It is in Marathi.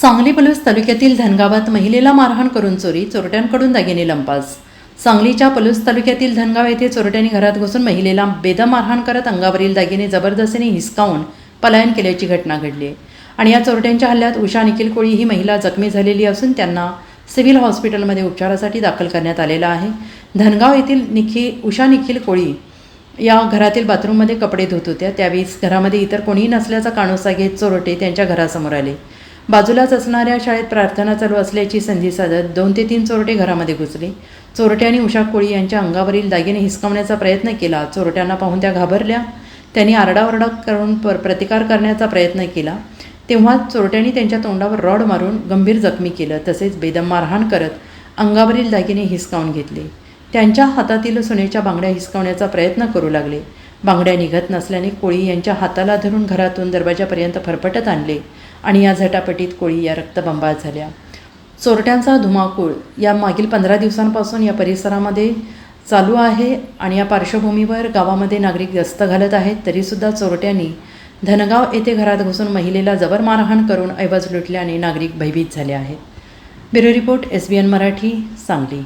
सांगली पलूस तालुक्यातील धनगावात महिलेला मारहाण करून चोरी चोरट्यांकडून दागिने लंपास. सांगलीच्या पलूस तालुक्यातील धनगाव येथे चोरट्यांनी घरात घुसून महिलेला बेदम मारहाण करत अंगावरील दागिने जबरदस्तीने हिसकावून पलायन केल्याची घटना घडली. आहे आणि या चोरट्यांच्या हल्ल्यात उषा निखिल कोळी ही महिला जखमी झालेली असून त्यांना सिव्हिल हॉस्पिटलमध्ये उपचारासाठी दाखल करण्यात आलेला आहे. धनगाव येथील निखी उषा निखिल कोळी या घरातील बाथरूममध्ये कपडे धुत होत्या. त्यावेळेस घरामध्ये इतर कोणीही नसल्याचा कानोसा घेत चोरटे त्यांच्या घरासमोर आले. बाजूलाच असणाऱ्या शाळेत प्रार्थना चालू असल्याची संधी साधत दोन ते तीन चोरटे घरामध्ये घुसले. चोरट्यांनी उषा कोळी यांच्या अंगावरील दागिने हिसकावण्याचा प्रयत्न केला. चोरट्यांना पाहून त्या घाबरल्या. त्यांनी आरडाओरडा करून पर प्रतिकार करण्याचा प्रयत्न केला. तेव्हा चोरट्यांनी त्यांच्या तोंडावर रॉड मारून गंभीर जखमी केलं. तसेच बेदम मारहाण करत अंगावरील दागिने हिसकावून घेतले. त्यांच्या हातातील सुनेच्या बांगड्या हिसकावण्याचा प्रयत्न करू लागले. बांगड्या निघत नसल्याने कोळी यांच्या हाताला धरून घरातून दरवाजापर्यंत फरफटत आणले. आणि या झटापटीत कोळी या रक्तबंबाळ झाल्या. चोरट्यांचा धुमाकूळ या मागील पंधरा दिवसांपासून या परिसरामध्ये चालू आहे आणि या पार्श्वभूमीवर गावामध्ये नागरिक गस्त घालत आहेत तरीसुद्धा चोरट्यांनी धनगाव येथे घरात घुसून महिलेला जबर मारहाण करून ऐवज लुटल्याने नागरिक भयभीत झाले आहेत. Bureau report S B N Marathi Sangli.